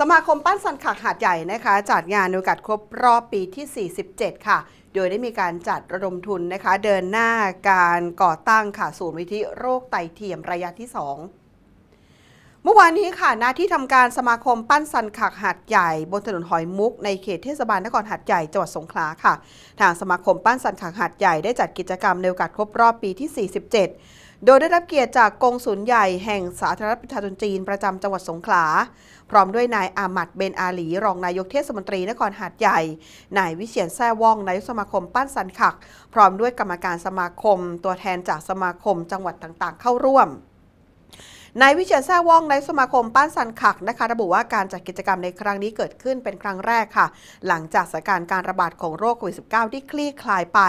สมาคมปั้นสันขากหาดใหญ่นะคะ จัดงานโอกาสครบรอบปีที่ 47 ค่ะ โดยได้มีการจัดระดมทุนนะคะ เดินหน้าการก่อตั้งค่ะศูนย์วิธิโรคไตเทียมระยะที่ 2เมื่อวานนี้ค่ะณที่ทำการสมาคมปั้นสันขากหาดใหญ่ บนถนนหอยมุก ในเขตเทศบาลนครหาดใหญ่จังหวัดสงขลาค่ะ ทางสมาคมปั้นสันขากหาดใหญ่ได้จัดกิจกรรมในโอกาสครบรอบปีที่ 47 โดยได้รับเกียรติจากกงศูนใหญ่แห่งสาธารณรัฐประชาชนจีนประจำจังหวัดสงขลา พร้อมด้วยนายอามัดเบนอาหลี รองนายกเทศมนตรีนครหาดใหญ่ นายวิเชียนแซ่ว่องนายกสมาคมปั้นสันขัก พร้อมด้วยกรรมการสมาคม ตัวแทนจากสมาคมจังหวัดต่างๆ เข้าร่วม นายวิเชียรแซ่ว่องนายสมาคมป้านสันขักนะคะ ระบุว่าการจัดกิจกรรมในครั้งนี้เกิดขึ้นเป็นครั้งแรกค่ะ หลังจากสถานการณ์การระบาดของโรคโควิด -19 ที่คลี่คลายไป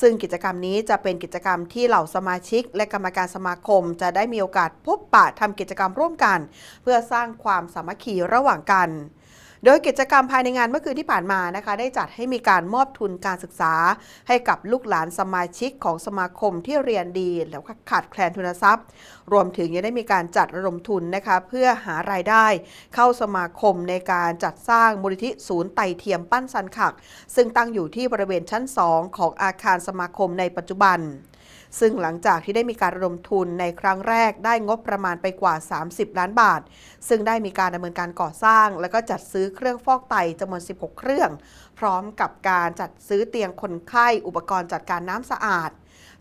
ซึ่งกิจกรรมนี้จะเป็นกิจกรรมที่เหล่าสมาชิก และกรรมการสมาคม จะได้มีโอกาสพบปะทำกิจกรรมร่วมกัน เพื่อสร้างความสามัคคีระหว่างกัน โดยกิจกรรมภายในงานเมื่อคืนที่ผ่านมานะคะ ได้จัดให้มีการมอบทุนการศึกษา ให้กับลูกหลานสมาชิกของสมาคมที่เรียนดีแล้วก็ขาดแคลนทุนทรัพย์ รวมถึงยังได้มีการจัดระดมทุนนะคะเพื่อหารายได้ เข้าสมาคมในการจัดสร้างมูลนิธิศูนย์ไตเทียมปั้นสันขัก ซึ่งตั้งอยู่ที่บริเวณชั้น 2 ของอาคารสมาคมในปัจจุบัน ซึ่งหลังจากที่ได้มีการระดมทุนในครั้งแรกได้งบประมาณไปกว่า 30 ล้านบาท ซึ่งได้มีการดำเนินการก่อสร้าง และก็จัดซื้อเครื่องฟอกไตจำนวน 16 เครื่อง พร้อมกับการจัดซื้อเตียงคนไข้ อุปกรณ์จัดการน้ำสะอาด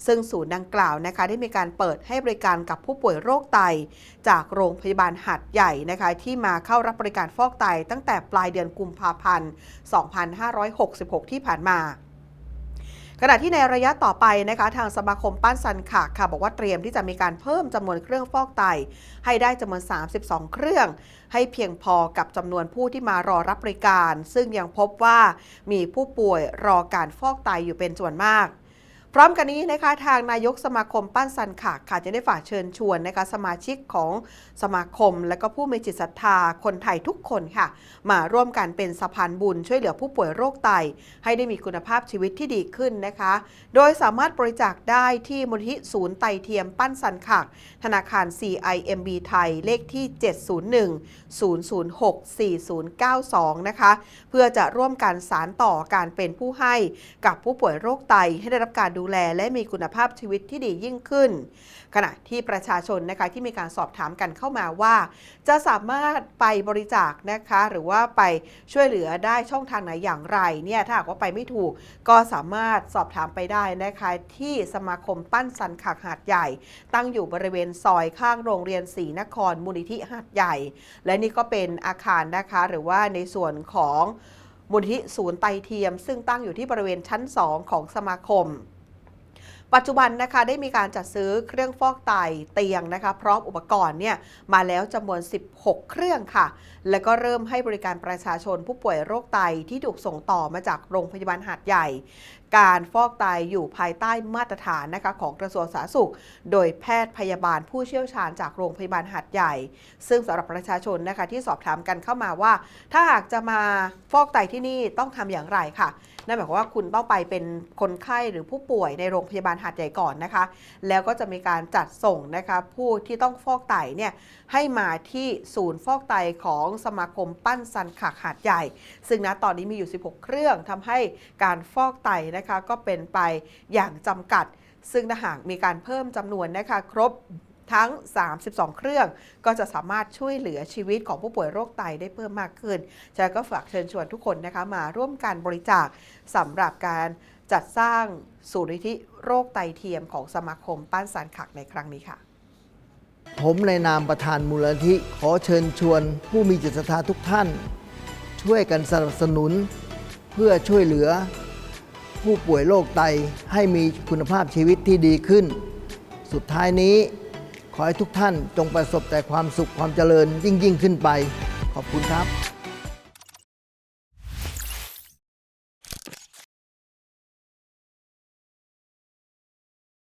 ซึ่งศูนย์ดังกล่าวนะคะได้มีการเปิดให้บริการกับผู้ป่วยโรคไต จากโรงพยาบาลหัดใหญ่นะคะที่มาเข้ารับบริการฟอกไตตั้งแต่ปลายเดือนกุมภาพันธ์ 2566 ที่ผ่านมา ขณะที่ในระยะต่อไปนะคะทางสมาคมปั้นซันขากค่ะ บอกว่าเตรียมที่จะมีการเพิ่มจำนวนเครื่องฟอกไต ให้ได้จำนวน 32 เครื่อง ให้เพียงพอกับจำนวนผู้ที่มารอรับบริการ ซึ่งยังพบว่ามีผู้ป่วยรอการฟอกไตอยู่เป็นส่วนมาก พร้อมกันนี้นะคะทางนายกสมาคมปั้นสันขากค่ะจะได้ฝากเชิญชวนนะคะสมาชิกของสมาคม และก็ผู้มีจิตศรัทธาคนไทยทุกคนค่ะ มาร่วมกันเป็นสะพานบุญช่วยเหลือผู้ป่วยโรคไต ให้ได้มีคุณภาพชีวิตที่ดีขึ้นนะคะ โดยสามารถบริจาคได้ที่มูลนิธิศูนย์ไตเทียมปั้นสันขากธนาคาร CIMB ไทยเลขที่ 701 006 4092 นะคะ เพื่อจะร่วมกันสารต่อการเป็นผู้ให้กับผู้ป่วยโรคไตให้ได้รับการดูแลและมีคุณภาพชีวิตที่ดียิ่งขึ้น ขณะที่ประชาชนนะคะที่มีการสอบถามกันเข้ามาว่า จะสามารถไปบริจาคนะคะหรือว่าไปช่วยเหลือได้ช่องทางไหนอย่างไรเนี่ยถ้าหากว่าไปไม่ถูกก็สามารถสอบถามไปได้นะคะที่สมาคมปั้นสันขากหาดใหญ่ ตั้งอยู่บริเวณซอยข้างโรงเรียนศรีนครมูลนิธิหาดใหญ่ และนี่ก็เป็นอาคารนะคะหรือว่าในส่วนของมูลนิธิศูนย์ไตเทียม ซึ่งตั้งอยู่ที่บริเวณชั้น 2 ของสมาคม ปัจจุบันนะคะได้มีการจัดซื้อเครื่องฟอกไตเตียงนะคะ พร้อมอุปกรณ์เนี่ยมาแล้วจำนวน 16 เครื่องค่ะ แล้วก็เริ่มให้บริการประชาชนผู้ป่วยโรคไตที่ถูกส่งต่อมาจากโรงพยาบาลหาดใหญ่การฟอกไตอยู่ภายใต้มาตรฐานนะคะของกระทรวงสาธารณสุข โดยแพทย์พยาบาลผู้เชี่ยวชาญจากโรงพยาบาลหาดใหญ่ ซึ่งสำหรับประชาชนนะคะที่สอบถามกันเข้ามาว่า ถ้าหากจะมาฟอกไตที่นี่ต้องทำอย่างไรค่ะนั่นหมายความว่าคุณต้องไปเป็นคนไข้หรือผู้ป่วยในโรงพยาบาลหาดใหญ่ก่อนนะคะ แล้วก็จะมีการจัดส่งนะคะผู้ที่ต้องฟอกไตเนี่ยให้มาที่ศูนย์ฟอกไตของสมาคมปั้นซันขากหาดใหญ่ ซึ่งณตอนนี้มีอยู่ 16 เครื่องทำให้การฟอกไตนะคะก็เป็นไปอย่างจำกัด ซึ่งถ้าหากมีการเพิ่มจำนวนนะคะครบทั้ง 32 เครื่อง ก็จะสามารถช่วยเหลือชีวิตของผู้ป่วยโรคไตได้เพิ่มมากขึ้นฉะนั้นก็ฝากเชิญชวนทุกคนนะคะมาร่วมกันบริจาคสำหรับการจัดสร้างศูนิธิโรคไตเทียมของสมาคมป้านสารขักในครั้งนี้ค่ะ ผมในนามประธานมูลนิธิขอเชิญชวนผู้มีจิตศรัทธาทุกท่าน ช่วยกันสนับสนุน เพื่อช่วยเหลือ ผู้ป่วยโรคไตให้มีคุณภาพชีวิตที่ดีขึ้น สุดท้ายนี้ ขอให้ทุกท่านจงประสบแต่ความสุขความเจริญยิ่งยิ่งขึ้นไป ขอบคุณครับ